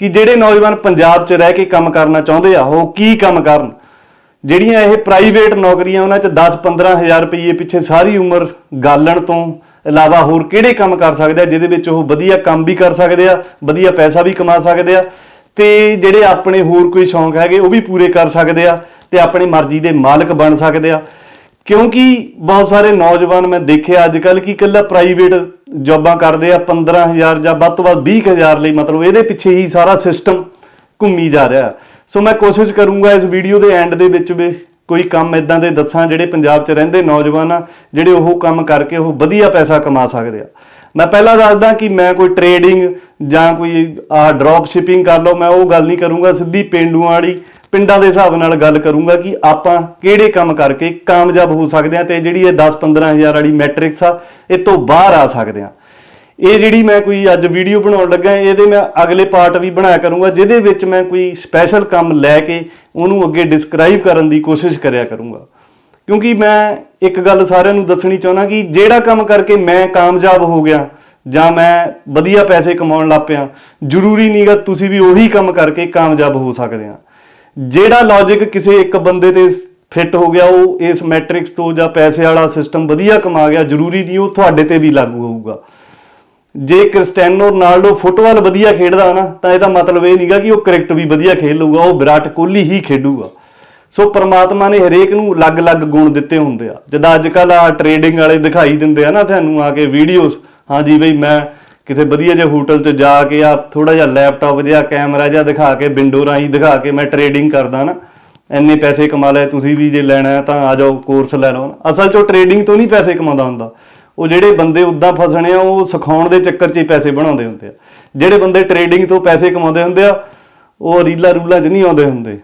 ਕਿ ਜਿਹੜੇ ਨੌਜਵਾਨ ਪੰਜਾਬ 'ਚ ਰਹਿ ਕੇ ਕੰਮ ਕਰਨਾ ਚਾਹੁੰਦੇ ਆ, ਉਹ ਕੀ ਕੰਮ ਕਰਨ? ਜਿਹੜੀਆਂ ਇਹ ਪ੍ਰਾਈਵੇਟ ਨੌਕਰੀਆਂ, ਉਹਨਾਂ 'ਚ 10-15 ਹਜ਼ਾਰ ਰੁਪਏ ਪਿੱਛੇ ਸਾਰੀ ਉਮਰ ਗਾਲਣ ਤੋਂ ਇਲਾਵਾ ਹੋਰ ਕਿਹੜੇ ਕੰਮ ਕਰ ਸਕਦੇ ਆ, ਜਿਹਦੇ ਵਿੱਚ ਉਹ ਵਧੀਆ ਕੰਮ ਵੀ ਕਰ ਸਕਦੇ ਆ, ਵਧੀਆ ਪੈਸਾ ਵੀ ਕਮਾ ਸਕਦੇ ਆ, ਤੇ ਜਿਹੜੇ ਆਪਣੇ ਹੋਰ ਕੋਈ ਸ਼ੌਂਕ ਹੈਗੇ, ਉਹ ਵੀ ਪੂਰੇ ਕਰ ਸਕਦੇ ਆ, ਤੇ ਆਪਣੀ ਮਰਜ਼ੀ ਦੇ ਮਾਲਕ ਬਣ ਸਕਦੇ ਆ। ਕਿਉਂਕਿ ਬਹੁਤ ਸਾਰੇ ਨੌਜਵਾਨ ਮੈਂ ਦੇਖਿਆ ਅੱਜ ਕੱਲ ਕਿ ਇਕੱਲਾ ਪ੍ਰਾਈਵੇਟ ਜੌਬਾਂ ਕਰਦੇ ਆ 15000 ਜਾਂ ਵੱਧ ਤੋਂ ਵੱਧ 20000 ਲਈ ਮਤਲਬ ਇਹਦੇ ਪਿੱਛੇ ਹੀ ਸਾਰਾ ਸਿਸਟਮ ਘੁੰਮੀ ਜਾ ਰਿਹਾ। ਸੋ ਮੈਂ ਕੋਸ਼ਿਸ਼ ਕਰੂੰਗਾ ਇਸ ਵੀਡੀਓ ਦੇ ਐਂਡ ਦੇ ਵਿੱਚ ਵੀ ਕੋਈ ਕੰਮ ਇਦਾਂ ਦੇ ਦੱਸਾਂ ਜਿਹੜੇ ਪੰਜਾਬ 'ਚ ਰਹਿੰਦੇ ਨੌਜਵਾਨ ਆ, ਜਿਹੜੇ ਉਹ ਕੰਮ ਕਰਕੇ ਉਹ ਵਧੀਆ ਪੈਸਾ ਕਮਾ ਸਕਦੇ ਆ। ਮੈਂ ਪਹਿਲਾਂ ਦੱਸਦਾ ਕਿ ਮੈਂ ਕੋਈ ਟ੍ਰੇਡਿੰਗ ਜਾਂ ਕੋਈ ਆ ਡ੍ਰੌਪ ਸ਼ਿਪਿੰਗ ਕਰ ਲਓ, ਮੈਂ ਉਹ ਗੱਲ ਨਹੀਂ ਕਰੂੰਗਾ, ਸਿੱਧੀ ਪਿੰਡੂਆਂ ਵਾਲੀ ਪਿੰਡਾਂ ਦੇ ਹਿਸਾਬ ਨਾਲ ਗੱਲ ਕਰੂੰਗਾ ਕਿ ਆਪਾਂ ਕਿਹੜੇ ਕੰਮ ਕਰਕੇ ਕਾਮਯਾਬ ਹੋ ਸਕਦੇ ਆ ਤੇ ਜਿਹੜੀ ਇਹ 10-15 ਹਜ਼ਾਰ ਵਾਲੀ ਮੈਟ੍ਰਿਕਸ ਆ, ਇਹ ਤੋਂ ਬਾਹਰ ਆ ਸਕਦੇ ਆ ਇਹ ਜਿਹੜੀ ਮੈਂ ਕੋਈ ਅੱਜ ਵੀਡੀਓ ਬਣਾਉਣ ਲੱਗਾ, ਇਹਦੇ ਮੈਂ ਅਗਲੇ ਪਾਰਟ ਵੀ ਬਣਾਇਆ ਕਰੂੰਗਾ, ਜਿਹਦੇ ਵਿੱਚ ਮੈਂ ਕੋਈ ਸਪੈਸ਼ਲ ਕੰਮ ਲੈ ਕੇ ਉਹਨੂੰ ਅੱਗੇ ਡਿਸਕ੍ਰਾਈਬ ਕਰਨ ਦੀ ਕੋਸ਼ਿਸ਼ ਕਰਿਆ ਕਰੂੰਗਾ। ਕਿਉਂਕਿ ਮੈਂ ਇੱਕ ਗੱਲ ਸਾਰਿਆਂ ਨੂੰ ਦੱਸਣੀ ਚਾਹੁੰਦਾ ਕਿ ਜਿਹੜਾ ਕੰਮ ਕਰਕੇ ਮੈਂ ਕਾਮਯਾਬ ਹੋ ਗਿਆ, ਜਾਂ ਮੈਂ ਵਧੀਆ ਪੈਸੇ ਕਮਾਉਣ ਲੱਗ ਪਿਆ, ਜ਼ਰੂਰੀ ਨਹੀਂਗਾ ਤੁਸੀਂ ਵੀ ਉਹੀ ਕੰਮ ਕਰਕੇ ਕਾਮਯਾਬ ਹੋ ਸਕਦੇ ਆ ਜਿਹੜਾ ਲੌਜੀਕ ਕਿਸੇ ਇੱਕ ਬੰਦੇ ਤੇ ਫਿੱਟ ਹੋ ਗਿਆ, ਉਹ ਇਸ ਮੈਟ੍ਰਿਕਸ ਤੋਂ ਜਾਂ ਪੈਸੇ ਵਾਲਾ ਸਿਸਟਮ ਵਧੀਆ ਕਮਾ ਗਿਆ, ਜ਼ਰੂਰੀ ਨਹੀਂ ਉਹ ਤੁਹਾਡੇ ਤੇ ਵੀ ਲਾਗੂ ਹੋਊਗਾ। ਜੇ ਕ੍ਰਿਸਟੀਆਨੋ ਰੋਨਾਲਡੋ ਫੁੱਟਬਾਲ ਵਧੀਆ ਖੇਡਦਾ ਨਾ, ਤਾਂ ਇਹਦਾ ਮਤਲਬ ਇਹ ਨਹੀਂਗਾ ਕਿ ਉਹ ਕ੍ਰਿਕਟ ਵੀ ਵਧੀਆ ਖੇਡ ਲਊਗਾ, ਉਹ ਵਿਰਾਟ ਕੋਹਲੀ ਹੀ ਖੇਡੂਗਾ। ਸੋ ਪ੍ਰਮਾਤਮਾ ਨੇ ਹਰੇਕ ਨੂੰ ਅਲੱਗ-ਅਲੱਗ ਗੁਣ ਦਿੱਤੇ ਹੁੰਦੇ ਆ। ਜਿੱਦਾਂ ਅੱਜ ਕੱਲ ਆ ਟ੍ਰੇਡਿੰਗ ਵਾਲੇ ਦਿਖਾਈ ਦਿੰਦੇ ਆ ਨਾ ਤੁਹਾਨੂੰ ਆ ਕੇ ਵੀਡੀਓਜ਼ ਹਾਂਜੀ ਬਈ ਮੈਂ ਕਿਤੇ ਵਧੀਆ ਜਿਹੇ ਹੋਟਲ 'ਚ ਜਾ ਕੇ ਆ ਥੋੜਾ ਜਿਹਾ ਲੈਪਟਾਪ ਜਿਹਾ, ਕੈਮਰਾ ਜਿਹਾ ਦਿਖਾ ਕੇ, ਵਿੰਡੋ ਰਾਹੀਂ ਦਿਖਾ ਕੇ ਮੈਂ ਟਰੇਡਿੰਗ ਕਰਦਾ ਨਾ, ਇੰਨੇ ਪੈਸੇ ਕਮਾ ਲਏ, ਤੁਸੀਂ ਵੀ ਜੇ ਲੈਣਾ ਹੈ ਤਾਂ ਆ ਜਾਓ ਕੋਰਸ ਲੈ ਲਓ। ਅਸਲ 'ਚ ਟਰੇਡਿੰਗ ਤੋਂ ਨਹੀਂ ਪੈਸੇ ਕਮਾਉਂਦਾ ਹੁੰਦਾ। ਉਹ ਜਿਹੜੇ ਬੰਦੇ ਉਦਾਂ ਫਸਣੇ ਆ, ਉਹ ਸਿਖਾਉਣ ਦੇ ਚੱਕਰ 'ਚ ਹੀ ਪੈਸੇ ਬਣਾਉਂਦੇ ਹੁੰਦੇ ਆ। ਜਿਹੜੇ ਬੰਦੇ ਟਰੇਡਿੰਗ ਤੋਂ ਪੈਸੇ ਕਮਾਉਂਦੇ ਹੁੰਦੇ ਆ, ਉਹ ਰੀਲਾ ਰੂਲਾਂ 'ਚ ਨਹੀਂ ਆਉਂਦੇ ਹੁੰਦੇ।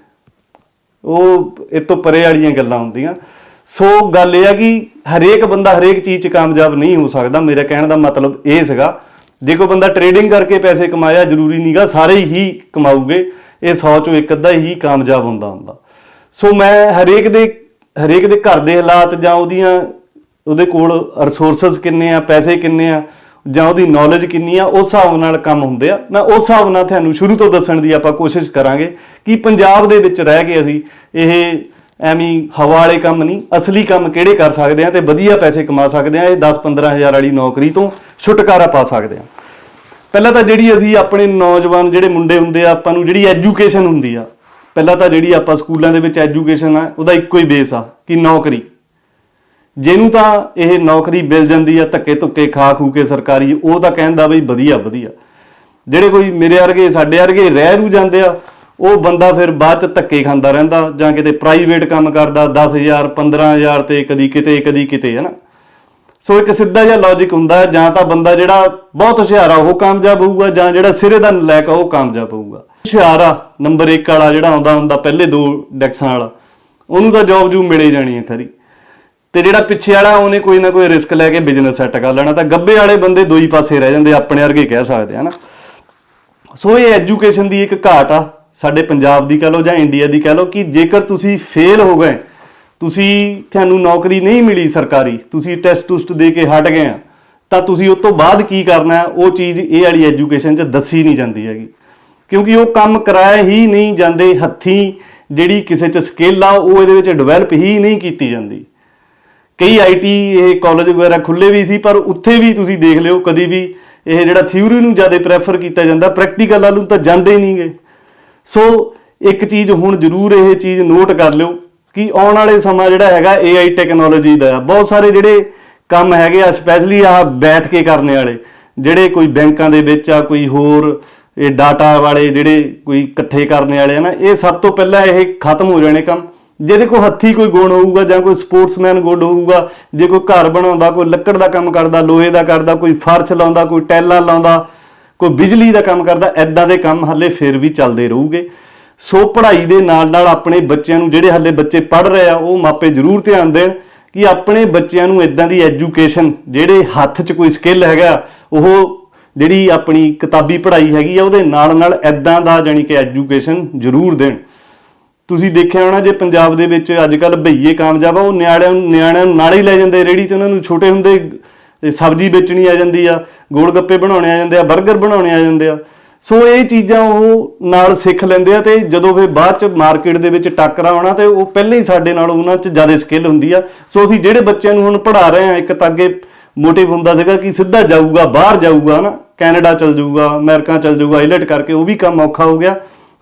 ਉਹ ਇਹ ਤੋਂ ਪਰੇ ਵਾਲੀਆਂ ਗੱਲਾਂ ਹੁੰਦੀਆਂ। ਸੋ ਗੱਲ ਇਹ ਆ ਕਿ ਹਰੇਕ ਬੰਦਾ ਹਰੇਕ ਚੀਜ਼ 'ਚ ਕਾਮਯਾਬ ਨਹੀਂ ਹੋ ਸਕਦਾ। ਮੇਰੇ ਕਹਿਣ ਦਾ ਮਤਲਬ ਇਹ ਸੀਗਾ ਜੇ ਕੋਈ ਬੰਦਾ ਟਰੇਡਿੰਗ ਕਰਕੇ ਪੈਸੇ ਕਮਾਇਆ, ਜ਼ਰੂਰੀ ਨਹੀਂਗਾ ਸਾਰੇ ਹੀ ਕਮਾਊਗੇ। ਇਹ 100 ਚੋਂ ਇੱਕ ਅੱਧਾ ਹੀ ਕਾਮਯਾਬ ਹੁੰਦਾ ਹੁੰਦਾ। ਸੋ ਮੈਂ ਹਰੇਕ ਦੇ ਹਰੇਕ ਦੇ ਘਰ ਦੇ ਹਾਲਾਤ ਜਾਂ ਉਹਦੀਆਂ, ਉਹਦੇ ਕੋਲ ਰਿਸੋਰਸਸ ਕਿੰਨੇ ਆ, ਪੈਸੇ ਕਿੰਨੇ ਆ, ਜਾਂ ਉਹਦੀ ਨੌਲੇਜ ਕਿੰਨੀ ਆ, ਉਸ ਹਿਸਾਬ ਨਾਲ ਕੰਮ ਹੁੰਦੇ ਆ। ਮੈਂ ਉਸ ਹਿਸਾਬ ਨਾਲ ਤੁਹਾਨੂੰ ਸ਼ੁਰੂ ਤੋਂ ਦੱਸਣ ਦੀ ਆਪਾਂ ਕੋਸ਼ਿਸ਼ ਕਰਾਂਗੇ ਕਿ ਪੰਜਾਬ ਦੇ ਵਿੱਚ ਰਹਿ ਕੇ ਅਸੀਂ ਇਹ ਐਵੇਂ ਹਵਾ ਵਾਲੇ ਕੰਮ ਨਹੀਂ, ਅਸਲੀ ਕੰਮ ਕਿਹੜੇ ਕਰ ਸਕਦੇ ਆ ਤੇ ਵਧੀਆ ਪੈਸੇ ਕਮਾ ਸਕਦੇ ਆ, ਇਹ 10-15 ਹਜ਼ਾਰ ਵਾਲੀ ਨੌਕਰੀ ਤੋਂ ਛੁਟਕਾਰਾ ਪਾ ਸਕਦੇ ਆ। ਪਹਿਲਾਂ ਤਾਂ ਜਿਹੜੀ ਅਸੀਂ ਆਪਣੇ ਨੌਜਵਾਨ ਜਿਹੜੇ ਮੁੰਡੇ ਹੁੰਦੇ ਆ, ਆਪਾਂ ਨੂੰ ਜਿਹੜੀ ਐਜੂਕੇਸ਼ਨ ਹੁੰਦੀ ਆ, ਪਹਿਲਾਂ ਤਾਂ ਜਿਹੜੀ ਆਪਾਂ ਸਕੂਲਾਂ ਦੇ ਵਿੱਚ ਐਜੂਕੇਸ਼ਨ ਆ, ਉਹਦਾ ਇੱਕੋ ਹੀ ਬੇਸ ਆ, ਕਿ ਨੌਕਰੀ। ਜਿਹਨੂੰ ਤਾਂ ਇਹ ਨੌਕਰੀ ਮਿਲ ਜਾਂਦੀ ਆ, ਧੱਕੇ ਧੁੱਕੇ ਖਾ ਖੂ ਕੇ ਸਰਕਾਰੀ, ਉਹ ਤਾਂ ਕਹਿੰਦਾ ਬਈ ਵਧੀਆ ਵਧੀਆ। ਜਿਹੜੇ ਕੋਈ ਮੇਰੇ ਵਰਗੇ, ਸਾਡੇ ਵਰਗੇ ਰਹਿ ਰੂ ਜਾਂਦੇ ਆ ਉਹ ਬੰਦਾ ਫਿਰ ਬਾਅਦ ਚ ਧੱਕੇ ਖਾਂਦਾ ਰਹਿੰਦਾ, ਜਾਂ ਕਿਤੇ ਪ੍ਰਾਈਵੇਟ ਕੰਮ ਕਰਦਾ 10000 15000 ਤੇ ਕਦੀ ਕਿਤੇ ਕਦੀ ਕਿਤੇ ਹੈ ਨਾ ਸੋ ਇੱਕ ਸਿੱਧਾ ਜਿਹਾ ਲੌਜੀਕ ਹੁੰਦਾ, ਜਾਂ ਤਾਂ ਬੰਦਾ ਜਿਹੜਾ ਬਹੁਤ ਹੁਸ਼ਿਆਰ ਆ, ਉਹ ਕਾਮਯਾਬ ਹੋਊਗਾ, ਜਾਂ ਜਿਹੜਾ ਸਿਰੇ ਦਾ ਨਲਾਇਕ ਆ, ਉਹ ਕਾਮਯਾਬ ਹੋਊਗਾ। ਹੁਸ਼ਿਆਰ ਆ ਨੰਬਰ 1 ਵਾਲਾ ਜਿਹੜਾ ਆਉਂਦਾ ਹੁੰਦਾ, ਪਹਿਲੇ ਦੋ ਡੈਕਸਾਂ ਵਾਲਾ, ਉਹਨੂੰ ਤਾਂ ਜੌਬ ਜੂ ਮਿਲੇ ਜਾਣੀ ਹੈ ਖਰੀ। ਤੇ ਜਿਹੜਾ ਪਿੱਛੇ ਵਾਲਾ, ਉਹਨੇ ਕੋਈ ਨਾ ਕੋਈ ਰਿਸਕ ਲੈ ਕੇ ਬਿਜ਼ਨਸ ਸੈੱਟ ਕਰ ਲੈਣਾ, ਤਾਂ ਗੱਬੇ ਵਾਲੇ ਬੰਦੇ ਦੋ ਹੀ ਪਾਸੇ ਰਹਿ ਜਾਂਦੇ, ਆਪਣੇ ਵਰਗੇ ਕਹਿ ਸਕਦੇ ਆ ਨਾ ਸੋ ਇਹ ਐਜੂਕੇਸ਼ਨ ਦੀ ਇੱਕ ਘਾਟ ਆ ਸਾਡੇ ਪੰਜਾਬ ਦੀ ਕਹ ਲਓ ਜਾਂ ਇੰਡੀਆ ਦੀ ਕਹ ਲਓ ਕਿ ਜੇਕਰ ਤੁਸੀਂ ਫੇਲ ਹੋ ਗਏ, ਤੁਸੀਂ ਤੁਹਾਨੂੰ ਨੌਕਰੀ ਨਹੀਂ ਮਿਲੀ ਸਰਕਾਰੀ, ਤੁਸੀਂ ਟੈਸਟ ਟੁਸਟ ਦੇ ਕੇ ਹਟ ਗਏ ਆ, ਤਾਂ ਤੁਸੀਂ ਉਸ ਤੋਂ ਬਾਅਦ ਕੀ ਕਰਨਾ ਉਹ ਚੀਜ਼ ਇਹ ਵਾਲੀ ਐਜੂਕੇਸ਼ਨ 'ਚ ਦੱਸੀ ਨਹੀਂ ਜਾਂਦੀ ਹੈਗੀ। ਕਿਉਂਕਿ ਉਹ ਕੰਮ ਕਰਾਇਆ ਹੀ ਨਹੀਂ ਜਾਂਦੇ ਹੱਥੀਂ, ਜਿਹੜੀ ਕਿਸੇ 'ਚ ਸਕਿੱਲ ਆ, ਉਹ ਇਹਦੇ ਵਿੱਚ ਡਿਵੈਲਪ ਹੀ ਨਹੀਂ ਕੀਤੀ ਜਾਂਦੀ। ਕਈ ਆਈਟੀ ਇਹ ਕਾਲਜ ਵਗੈਰਾ ਖੁੱਲੇ ਵੀ ਸੀ, ਪਰ ਉੱਥੇ ਵੀ ਤੁਸੀਂ ਦੇਖ ਲਿਓ ਕਦੀ ਵੀ ਇਹ ਜਿਹੜਾ ਥਿਊਰੀ ਨੂੰ ਜ਼ਿਆਦਾ ਪ੍ਰੈਫਰ ਕੀਤਾ ਜਾਂਦਾ ਪ੍ਰੈਕਟੀਕਲ ਵੱਲ ਨੂੰ ਤਾਂ ਜਾਂਦੇ ਹੀ ਨਹੀਂਗੇ ਸੋ ਇੱਕ ਚੀਜ਼ ਹੁਣ ਜ਼ਰੂਰ ਇਹ ਚੀਜ਼ ਨੋਟ ਕਰ ਲਿਓ ਕਿ ਆਉਣ ਵਾਲੇ ਸਮਾਂ ਜਿਹੜਾ ਹੈਗਾ AI ਟੈਕਨੋਲੋਜੀ ਦਾ ਆ ਬਹੁਤ ਸਾਰੇ ਜਿਹੜੇ ਕੰਮ ਹੈਗੇ ਆ ਸਪੈਸ਼ਲੀ ਆ ਬੈਠ ਕੇ ਕਰਨੇ ਵਾਲੇ, ਜਿਹੜੇ ਕੋਈ ਬੈਂਕਾਂ ਦੇ ਵਿੱਚ ਆ, ਕੋਈ ਹੋਰ ਇਹ ਡਾਟਾ ਵਾਲੇ ਜਿਹੜੇ ਕੋਈ ਇਕੱਠੇ ਕਰਨੇ ਵਾਲੇ ਆ ਨਾ, ਇਹ ਸਭ ਤੋਂ ਪਹਿਲਾਂ ਇਹ ਖਤਮ ਹੋ ਜਾਣੇ ਕੰਮ। ਜਿਹਦੇ ਕੋਲ ਹੱਥੀ ਕੋਈ ਗੁਣ ਹੋਊਗਾ ਜਾਂ ਕੋਈ ਸਪੋਰਟਸਮੈਨ ਗੁੱਡ ਹੋਊਗਾ, ਜੇ ਕੋਈ ਘਰ ਬਣਾਉਂਦਾ, ਕੋਈ ਲੱਕੜ ਦਾ ਕੰਮ ਕਰਦਾ, ਲੋਹੇ ਦਾ ਕਰਦਾ, ਕੋਈ ਫਰਸ਼ ਲਾਉਂਦਾ, ਕੋਈ ਟੈਲਾ ਲਾਉਂਦਾ ਕੋਈ ਬਿਜਲੀ ਦਾ ਕੰਮ ਕਰਦਾ ਐਦਾਂ ਦੇ ਕੰਮ ਹੱਲੇ ਫਿਰ ਵੀ ਚੱਲਦੇ ਰਹੂਗੇ। ਸੋ ਪੜ੍ਹਾਈ ਦੇ ਨਾਲ ਨਾਲ ਆਪਣੇ ਬੱਚਿਆਂ ਨੂੰ ਜਿਹੜੇ ਹੱਲੇ ਬੱਚੇ ਪੜ੍ਹ ਰਹੇ ਆ, ਉਹ ਮਾਪੇ ਜ਼ਰੂਰ ਧਿਆਨ ਦੇਣ ਕਿ ਆਪਣੇ ਬੱਚਿਆਂ ਨੂੰ ਇਦਾਂ ਦੀ ਐਜੂਕੇਸ਼ਨ ਜਿਹੜੇ ਹੱਥ 'ਚ ਕੋਈ ਸਕਿੱਲ ਹੈਗਾ, ਉਹ ਜਿਹੜੀ ਆਪਣੀ ਕਿਤਾਬੀ ਪੜ੍ਹਾਈ ਹੈਗੀ ਆ, ਉਹਦੇ ਨਾਲ ਨਾਲ ਐਦਾਂ ਦਾ ਜਾਨੀ ਕਿ ਐਜੂਕੇਸ਼ਨ ਜ਼ਰੂਰ ਦੇਣ। ਤੁਸੀਂ ਦੇਖਿਆ ਹੋਣਾ ਜੇ ਪੰਜਾਬ ਦੇ ਵਿੱਚ ਅੱਜ ਕੱਲ ਭਈਏ ਕਾਮਯਾਬ ਆ, ਉਹ ਨਿਆਣਿਆਂ ਨੂੰ ਨਿਆਣਿਆਂ ਨੂੰ ਨਾਲ ਹੀ ਲੈ ਜਾਂਦੇ ਰੇੜੀ ਤੇ ਉਹਨਾਂ ਨੂੰ ਛੋਟੇ ਹੁੰਦੇ ਇਹ ਸਬਜ਼ੀ ਵੇਚਣੀ ਆ ਜਾਂਦੀ ਆ ਗੋਲ ਗੱਪੇ ਬਣਾਉਣੇ ਆ ਜਾਂਦੇ ਆ 버ਗਰ ਬਣਾਉਣੇ ਆ ਜਾਂਦੇ ਆ। ਸੋ ਇਹ ਚੀਜ਼ਾਂ ਉਹ ਨਾਲ ਸਿੱਖ ਲੈਂਦੇ ਆ ਤੇ ਜਦੋਂ ਫਿਰ ਬਾਅਦ ਚ ਮਾਰਕੀਟ ਦੇ ਵਿੱਚ ਟੱਕਰ ਆਉਣਾ ਤੇ ਉਹ ਪਹਿਲਾਂ ਹੀ ਸਾਡੇ ਨਾਲ ਉਹਨਾਂ 'ਚ ਜ਼ਿਆਦਾ ਸਕਿੱਲ ਹੁੰਦੀ ਆ। ਸੋ ਅਸੀਂ ਜਿਹੜੇ ਬੱਚਿਆਂ ਨੂੰ ਹੁਣ ਪੜ੍ਹਾ ਰਹੇ ਆ, ਇੱਕ ਤਾਂ ਅੱਗੇ ਮੋਟਿਵ ਹੁੰਦਾ ਸੀਗਾ ਕਿ ਸਿੱਧਾ ਜਾਊਗਾ, ਬਾਹਰ ਜਾਊਗਾ ਨਾ ਕੈਨੇਡਾ ਚਲ ਜਾਊਗਾ, ਅਮਰੀਕਾ ਚਲ ਜਾਊਗਾ ਆਈਲੈਟ ਕਰਕੇ ਉਹ ਵੀ ਕੰਮ ਔਖਾ ਹੋ ਗਿਆ।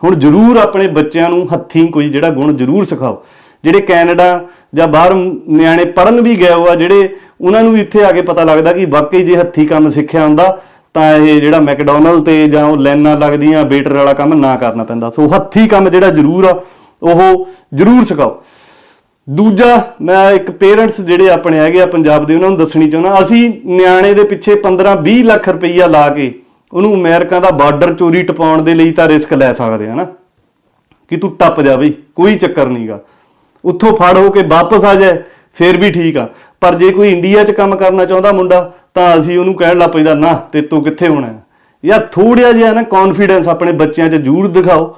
ਹੁਣ ਜ਼ਰੂਰ ਆਪਣੇ ਬੱਚਿਆਂ ਨੂੰ ਹੱਥੀਂ ਕੋਈ ਜਿਹੜਾ ਗੁਣ ਜ਼ਰੂਰ ਸਿਖਾਓ। ਜਿਹੜੇ ਕੈਨੇਡਾ ਜਾਂ ਬਾਹਰ ਨਿਆਣੇ ਪੜਨ ਵੀ ਗਏ ਹੋ ਆ ਜਿਹੜੇ ਉਹਨਾਂ ਨੂੰ ਵੀ ਇੱਥੇ ਆ ਕੇ ਪਤਾ ਲੱਗਦਾ ਕਿ ਵਾਕਈ ਜੇ ਹੱਥੀਂ ਕੰਮ ਸਿੱਖਿਆ ਹੁੰਦਾ, ਤਾਂ ਇਹ ਜਿਹੜਾ ਮੈਕਡੋਨਲ ਤੇ ਜਾਂ ਉਹ ਲੈਨਾਂ ਲੱਗਦੀਆਂ, ਵੇਟਰ ਵਾਲਾ ਕੰਮ ਨਾ ਕਰਨਾ ਪੈਂਦਾ। ਸੋ ਹੱਥੀਂ ਕੰਮ ਜਿਹੜਾ ਜ਼ਰੂਰ ਆ, ਉਹ ਜ਼ਰੂਰ ਸਿਖਾਓ। ਦੂਜਾ, ਮੈਂ ਇੱਕ ਪੇਰੈਂਟਸ ਜਿਹੜੇ ਆਪਣੇ ਹੈਗੇ ਆ ਪੰਜਾਬ ਦੇ, ਉਹਨਾਂ ਨੂੰ ਦੱਸਣੀ ਚਾਹੁੰਦਾ, ਅਸੀਂ ਨਿਆਣੇ ਦੇ ਪਿੱਛੇ 15-20 ਲੱਖ ਰੁਪਈਆ ਲਾ ਕੇ ਉਹਨੂੰ ਅਮਰੀਕਾ ਦਾ ਬਾਰਡਰ ਚੋਰੀ ਟਪਾਉਣ ਦੇ ਲਈ ਤਾਂ ਰਿਸਕ ਲੈ ਸਕਦੇ ਆ ਨਾ। ਕਿ ਤੂੰ ਟੱਪ ਜਾ ਬਈ, ਕੋਈ ਚੱਕਰ ਨਹੀਂਗਾ ਉੱਥੋਂ ਫੜ ਹੋ ਕੇ ਵਾਪਸ ਆ ਜਾਏ, ਫੇਰ ਵੀ ਠੀਕ ਆ। ਪਰ ਜੇ ਕੋਈ ਇੰਡੀਆ 'ਚ ਕੰਮ ਕਰਨਾ ਚਾਹੁੰਦਾ ਮੁੰਡਾ, ਤਾਂ ਅਸੀਂ ਉਹਨੂੰ ਕਹਿਣ ਲੱਗ ਪੈਂਦਾ, ਨਾ ਤੇ ਤੂੰ ਕਿੱਥੇ ਹੋਣਾ ਯਾਰ ਥੋੜਿਆ ਜਿਹਾ ਨਾ ਕੌਨਫੀਡੈਂਸ ਆਪਣੇ ਬੱਚਿਆਂ 'ਚ ਜ਼ਰੂਰ ਦਿਖਾਓ।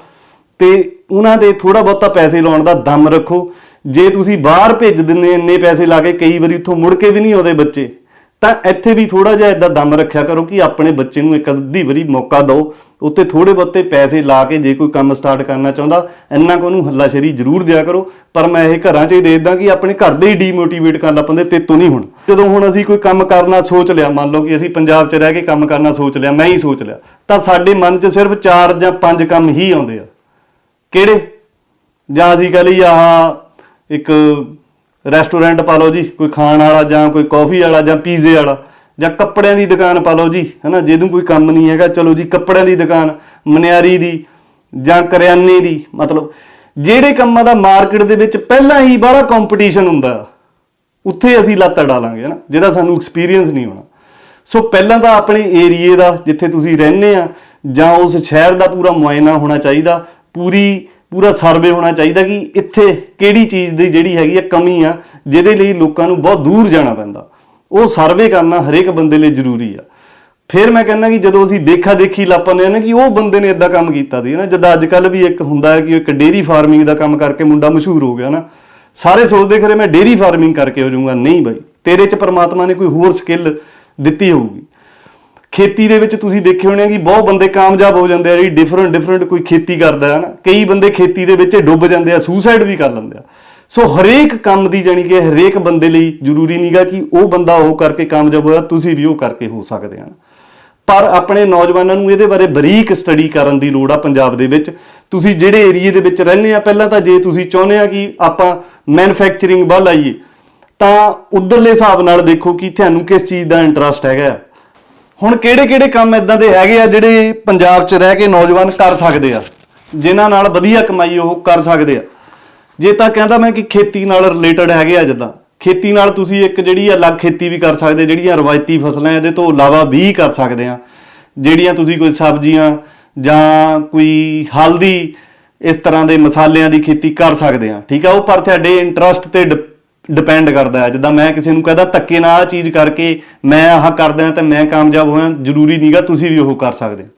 ਤੇ ਉਹਨਾਂ ਦੇ ਥੋੜਾ ਬਹੁਤਾ ਪੈਸੇ ਲਾਉਣ ਦਾ ਦਮ ਰੱਖੋ। ਜੇ ਤੁਸੀਂ ਬਾਹਰ ਭੇਜ ਦਿੰਦੇ ਇੰਨੇ ਪੈਸੇ ਲਾ ਕੇ, ਕਈ ਵਾਰੀ ਉੱਥੋਂ ਮੁੜ ਕੇ ਵੀ ਨਹੀਂ ਆਉਂਦੇ ਬੱਚੇ। ਤਾਂ ਇੱਥੇ ਵੀ ਥੋੜਾ ਜਿਹਾ ਇਦਾਂ ਦਮ ਰੱਖਿਆ ਕਰੋ ਕਿ ਆਪਣੇ ਬੱਚੇ ਨੂੰ ਇੱਕ ਅੱਧੀ ਵਾਰੀ ਮੌਕਾ ਦਿਓ। ਉੱਤੇ ਥੋੜੇ ਬਹੁਤੇ ਪੈਸੇ ਲਾ ਕੇ ਜੇ ਕੋਈ ਕੰਮ ਸਟਾਰਟ ਕਰਨਾ ਚਾਹੁੰਦਾ, ਇੰਨਾ ਕੋ ਉਹਨੂੰ ਹੱਲਾਸ਼ੇਰੀ ਜ਼ਰੂਰ ਦਿਆ ਕਰੋ। ਪਰ ਮੈਂ ਇਹ ਘਰਾਂ 'ਚ ਹੀ ਦੇਖਦਾ ਕਿ ਆਪਣੇ ਘਰ ਦੇ ਹੀ ਡੀਮੋਟੀਵੇਟ ਕਰਨ ਲੱਪੰਦੇ ਤੇ ਤੋਂ ਨਹੀਂ ਹੁਣ। ਜਦੋਂ ਹੁਣ ਅਸੀਂ ਕੋਈ ਕੰਮ ਕਰਨਾ ਸੋਚ ਲਿਆ, ਮੰਨ ਲਓ ਕਿ ਅਸੀਂ ਪੰਜਾਬ 'ਚ ਰਹਿ ਕੇ ਕੰਮ ਕਰਨਾ ਸੋਚ ਲਿਆ, ਮੈਂ ਹੀ ਸੋਚ ਲਿਆ, ਤਾਂ ਸਾਡੇ ਮਨ 'ਚ ਸਿਰਫ 4 ਜਾਂ 5 ਕੰਮ ਹੀ ਆਉਂਦੇ ਆ। ਕਿਹੜੇ? ਜਾਂ ਅਸੀਂ ਕਹ ਲਈ ਆਹ ਇੱਕ ਰੈਸਟੋਰੈਂਟ ਪਾ ਲਓ ਜੀ, ਕੋਈ ਖਾਣ ਵਾਲਾ ਜਾਂ ਕੋਈ ਕਾਫੀ ਵਾਲਾ ਜਾਂ ਪੀਜ਼ੇ ਵਾਲਾ ਜਾਂ ਕੱਪੜਿਆਂ ਦੀ ਦੁਕਾਨ ਪਾ ਲਓ ਜੀ, ਹਨਾ, ਜਿਹਨੂੰ ਕੋਈ ਕੰਮ ਨਹੀਂ ਹੈਗਾ, ਚਲੋ ਜੀ, ਕੱਪੜਿਆਂ ਦੀ ਦੁਕਾਨ, ਮਨਿਆਰੀ ਦੀ ਜਾਂ ਕਰਿਆਨੇ ਦੀ, ਮਤਲਬ ਜਿਹੜੇ ਕੰਮਾਂ ਦਾ ਮਾਰਕੀਟ ਦੇ ਵਿੱਚ ਪਹਿਲਾਂ ਹੀ ਬੜਾ ਕੰਪੀਟੀਸ਼ਨ ਹੁੰਦਾ, ਉੱਥੇ ਅਸੀਂ ਲੱਤ ਡਾਲਾਂਗੇ ਹਨਾ, ਜਿਹਦਾ ਸਾਨੂੰ ਐਕਸਪੀਰੀਅੰਸ ਨਹੀਂ ਹੋਣਾ। ਸੋ ਪਹਿਲਾਂ ਤਾਂ ਆਪਣੇ ਏਰੀਏ ਦਾ, ਜਿੱਥੇ ਤੁਸੀਂ ਰਹਿੰਦੇ ਆ, ਜਾਂ ਉਸ ਸ਼ਹਿਰ ਦਾ ਪੂਰਾ ਮੁਆਇਨਾ ਹੋਣਾ ਚਾਹੀਦਾ, ਪੂਰੀ ਪੂਰਾ ਸਰਵੇ ਹੋਣਾ ਚਾਹੀਦਾ ਕਿ ਇੱਥੇ ਕਿਹੜੀ ਚੀਜ਼ ਦੀ ਜਿਹੜੀ ਹੈਗੀ ਆ ਕਮੀ ਆ, ਜਿਹਦੇ ਲਈ ਲੋਕਾਂ ਨੂੰ ਬਹੁਤ ਦੂਰ ਜਾਣਾ ਪੈਂਦਾ। ਉਹ ਸਰਵੇ ਕਰਨਾ ਹਰੇਕ ਬੰਦੇ ਲਈ ਜ਼ਰੂਰੀ ਆ। ਫਿਰ ਮੈਂ ਕਹਿੰਦਾ ਕਿ ਜਦੋਂ ਅਸੀਂ ਦੇਖਾ ਦੇਖੀ ਲਾਪਾਂਦੇ ਆ ਨਾ ਕਿ ਉਹ ਬੰਦੇ ਨੇ ਇਦਾਂ ਕੰਮ ਕੀਤਾ ਸੀ ਨਾ, ਜਦ ਅੱਜ ਕੱਲ ਵੀ ਇੱਕ ਹੁੰਦਾ ਹੈ ਕਿ ਇੱਕ ਡੇਰੀ ਫਾਰਮਿੰਗ ਦਾ ਕੰਮ ਕਰਕੇ ਮੁੰਡਾ ਮਸ਼ਹੂਰ ਹੋ ਗਿਆ ਨਾ। ਸਾਰੇ ਸੋਚਦੇ ਖਰੇ ਮੈਂ ਡੇਰੀ ਫਾਰਮਿੰਗ ਕਰਕੇ ਹੋ ਜਾਊਂਗਾ। ਨਹੀਂ ਬਾਈ, ਤੇਰੇ 'ਚ ਪਰਮਾਤਮਾ ਨੇ ਕੋਈ ਹੋਰ ਸਕਿੱਲ ਦਿੱਤੀ ਹੋਊਗੀ। ਖੇਤੀ ਦੇ ਵਿੱਚ ਤੁਸੀਂ ਦੇਖੇ ਹੋਣੇ ਆ ਕਿ ਬਹੁਤ ਬੰਦੇ ਕਾਮਯਾਬ ਹੋ ਜਾਂਦੇ ਆ, ਜਿਹੜੀ ਡਿਫਰੈਂਟ ਡਿਫਰੈਂਟ ਕੋਈ ਖੇਤੀ ਕਰਦਾ ਹੈ ਨਾ, ਕਈ ਬੰਦੇ ਖੇਤੀ ਦੇ ਵਿੱਚ ਡੁੱਬ ਜਾਂਦੇ ਆ ਸੁਸਾਈਡ ਵੀ ਕਰ ਲੈਂਦੇ ਆ। ਸੋ ਹਰੇਕ ਕੰਮ ਦੀ ਜਾਣੀ ਕਿ ਹਰੇਕ ਬੰਦੇ ਲਈ ਜ਼ਰੂਰੀ ਨਹੀਂਗਾ ਕਿ ਉਹ ਬੰਦਾ ਉਹ ਕਰਕੇ ਕਾਮਯਾਬ ਹੋਇਆ, ਤੁਸੀਂ ਵੀ ਉਹ ਕਰਕੇ ਹੋ ਸਕਦੇ ਆ। ਪਰ ਆਪਣੇ ਨੌਜਵਾਨਾਂ ਨੂੰ ਇਹਦੇ ਬਾਰੇ ਬਰੀਕ ਸਟੱਡੀ ਕਰਨ ਦੀ ਲੋੜ ਆ ਪੰਜਾਬ ਦੇ ਵਿੱਚ। ਤੁਸੀਂ ਜਿਹੜੇ ਏਰੀਏ ਦੇ ਵਿੱਚ ਰਹਿੰਦੇ ਆ, ਪਹਿਲਾਂ ਤਾਂ ਜੇ ਤੁਸੀਂ ਚਾਹੁੰਦੇ ਆ ਕਿ ਆਪਾਂ ਮੈਨੂਫੈਕਚਰਿੰਗ ਵੱਲ ਆਈਏ, ਤਾਂ ਉਧਰਲੇ ਹਿਸਾਬ ਨਾਲ ਦੇਖੋ ਕਿ ਤੁਹਾਨੂੰ ਕਿਸ ਚੀਜ਼ ਦਾ ਇੰਟਰਸਟ ਹੈਗਾ। ਆ। ਹੁਣ ਕਿਹੜੇ ਕਿਹੜੇ ਕੰਮ ਇਦਾਂ ਦੇ ਹੈਗੇ ਆ ਜਿਹੜੇ ਪੰਜਾਬ 'ਚ ਰਹਿ ਕੇ ਨੌਜਵਾਨ ਕਰ ਸਕਦੇ ਆ? ਜਿਨ੍ਹਾਂ ਨਾਲ ਵਧੀਆ ਕਮਾਈ ਉਹ ਕਰ ਸਕਦੇ ਆ। ਜੇ ਤਾਂ ਕਹਿੰਦਾ ਮੈਂ ਕਿ ਖੇਤੀ ਨਾਲ ਰਿਲੇਟਡ ਹੈਗੇ ਆ ਜਿੱਦਾਂ। ਖੇਤੀ ਨਾਲ ਤੁਸੀਂ ਇੱਕ ਜਿਹੜੀ ਅਲੱਗ ਖੇਤੀ ਵੀ ਕਰ ਸਕਦੇ, ਜਿਹੜੀਆਂ ਰਵਾਇਤੀ ਫਸਲਾਂ ਇਹਦੇ ਤੋਂ ਇਲਾਵਾ ਵੀ ਕਰ ਸਕਦੇ ਆ। ਜਿਹੜੀਆਂ ਤੁਸੀਂ ਕੋਈ ਸਬਜ਼ੀਆਂ ਜਾਂ ਕੋਈ ਹਲਦੀ ਇਸ ਤਰ੍ਹਾਂ ਦੇ ਮਸਾਲਿਆਂ ਦੀ ਖੇਤੀ ਕਰ ਸਕਦੇ ਆ। ਠੀਕ ਆ, ਉਹ ਪਰ ਤੁਹਾਡੇ ਇੰਟਰਸਟ ਤੇ ਡਿਪੈਂਡ ਕਰਦਾ ਹੈ। ਜਿੱਦਾਂ ਮੈਂ ਕਿਸੇ ਨੂੰ ਕਹਦਾ ਧੱਕੇ ਨਾਲ ਆ ਚੀਜ਼ ਕਰਕੇ ਮੈਂ ਆਹ ਕਰਦਾ ਤੇ ਮੈਂ ਕਾਮਯਾਬ ਹੋਇਆ ਜ਼ਰੂਰੀ ਨਹੀਂਗਾ ਤੁਸੀਂ ਵੀ ਉਹ ਕਰ ਸਕਦੇ ਹੋ।